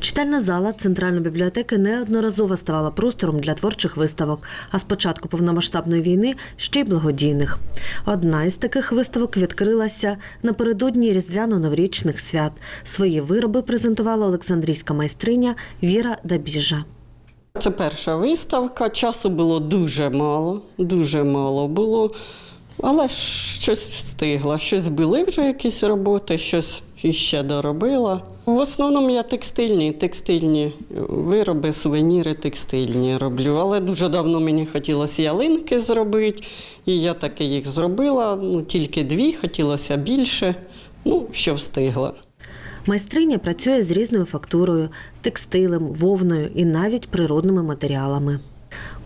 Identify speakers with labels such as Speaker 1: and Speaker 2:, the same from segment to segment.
Speaker 1: Читальна зала Центральної бібліотеки неодноразово ставала простором для творчих виставок, а з початку повномасштабної війни ще й благодійних. Одна із таких виставок відкрилася напередодні різдвяно-новорічних свят. Свої вироби презентувала Олександрійська майстриня Віра Дабіжа.
Speaker 2: Це перша виставка. Часу було дуже мало, дуже мало було. Але щось встигла. Щось були вже якісь роботи, щось іще доробила. В основному я текстильні, текстильні вироби, сувеніри текстильні роблю. Але дуже давно мені хотілося ялинки зробити, і я таки їх зробила. Ну, тільки дві, хотілося більше. Ну, що встигла.
Speaker 1: Майстриня працює з різною фактурою, текстилем, вовною і навіть природними матеріалами.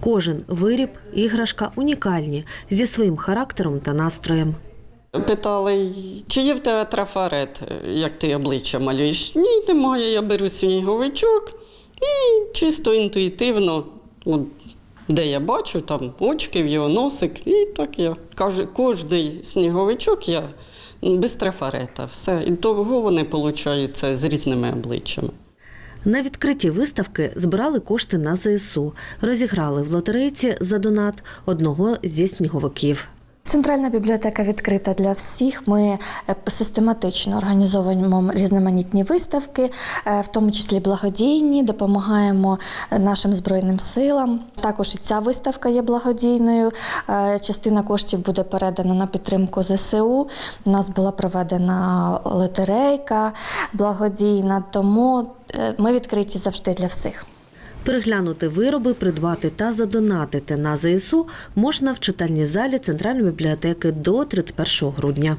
Speaker 1: Кожен виріб, іграшка унікальні зі своїм характером та настроєм.
Speaker 2: Питали, чи є в тебе трафарет, як ти обличчя малюєш? Ні, немає, я беру сніговичок і чисто інтуїтивно, де я бачу, там очки, в його носик, і так я. Каже, кожний сніговичок я без трафарета. Все. І того вони получаються з різними обличчями.
Speaker 1: На відкритті виставки збирали кошти на ЗСУ, розіграли в лотерейці за донат одного зі сніговиків.
Speaker 3: Центральна бібліотека відкрита для всіх. Ми е, систематично організовуємо різноманітні виставки, е, в тому числі благодійні, допомагаємо е, нашим збройним силам. Також і ця виставка є благодійною. Частина коштів буде передана на підтримку ЗСУ. У нас була проведена лотерейка благодійна, тому ми відкриті завжди для всіх.
Speaker 1: Переглянути вироби, придбати та задонатити на ЗСУ можна в читальній залі Центральної бібліотеки до 31 грудня.